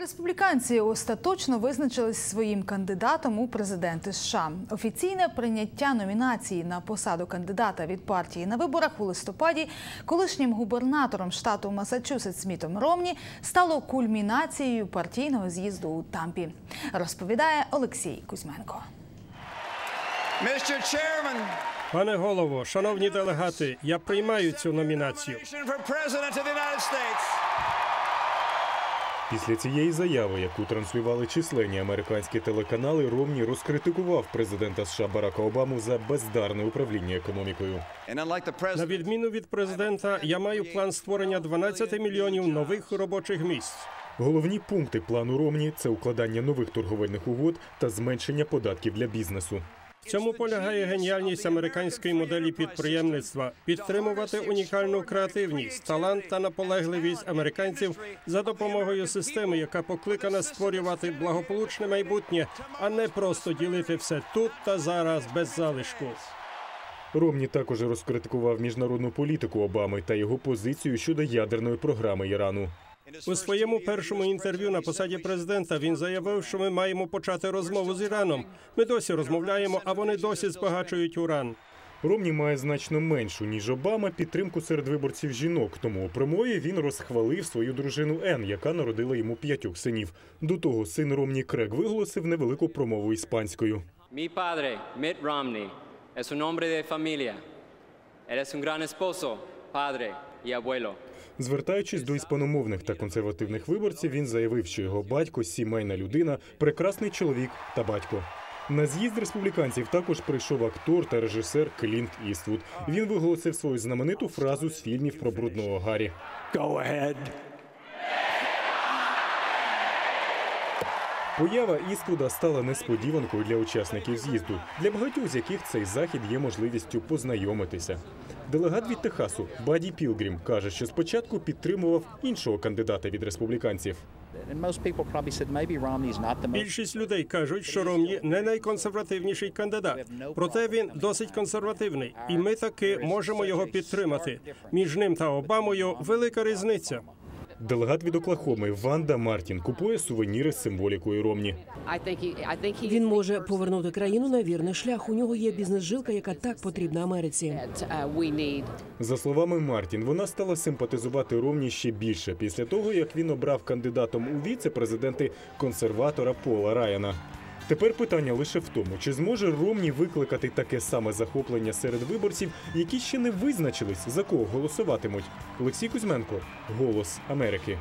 Республіканці остаточно визначились своїм кандидатом у президенти США. Офіційне прийняття номінації на посаду кандидата від партії на виборах у листопаді колишнім губернатором штату Масачусетс Мітом Ромні стало кульмінацією партійного з'їзду у Тампі. Розповідає Олексій Кузьменко. Пане голово, шановні делегати, я приймаю цю номінацію. Після цієї заяви, яку транслювали численні американські телеканали, Ромні розкритикував президента США Барака Обаму за бездарне управління економікою. На відміну від президента, я маю план створення 12 мільйонів нових робочих місць. Головні пункти плану Ромні це укладання нових торговельних угод та зменшення податків для бізнесу. Цьому полягає геніальність американської моделі підприємництва підтримувати унікальну креативність, талант та наполегливість американців за допомогою системи, яка покликана створювати благополучне майбутнє, а не просто ділити все тут та зараз без залишку. Ромні також розкритикував міжнародну політику Обами та його позицію щодо ядерної програми Ірану. У своєму першому інтерв'ю на посаді президента він заявив, що ми маємо почати розмову з Іраном. Ми досі розмовляємо, а вони досі збагачують уран. Ромні має значно меншу ніж Обама підтримку серед виборців жінок. Тому у промові він розхвалив свою дружину Ен, яка народила йому п'ятьох синів. До того син Ромні Крег виголосив невелику промову іспанською. Mi padre, Mitt Romney, es un hombre de familia. Eres un gran esposo, padre y абуело. Звертаючись до іспаномовних та консервативних виборців, він заявив, що його батько сімейна людина, прекрасний чоловік та батько. На з'їзд республіканців також прийшов актор та режисер Клінт Іствуд. Він виголосив свою знамениту фразу з фільмів про брудного Гаррі. Go ahead. Поява Іствуда стала несподіванкою для учасників з'їзду, для багатьох з яких цей захід є можливістю познайомитися. Делегат від Техасу Баді Пілгрім каже, що спочатку підтримував іншого кандидата від республіканців. Більшість людей кажуть, що Ромні не найконсервативніший кандидат. Проте він досить консервативний, і ми таки можемо його підтримати. Між ним та Обамою велика різниця. Делегат від Оклахоми Ванда Мартін купує сувеніри з символікою Ромні. Він може повернути країну на вірний шлях. У нього є бізнес-жилка, яка так потрібна Америці. За словами Мартін, вона стала симпатизувати Ромні ще більше після того, як він обрав кандидатом у віце-президенти консерватора Пола Райана. Тепер питання лише в тому, чи зможе Ромні викликати таке саме захоплення серед виборців, які ще не визначились за кого голосуватимуть. Олексій Кузьменко, Голос Америки.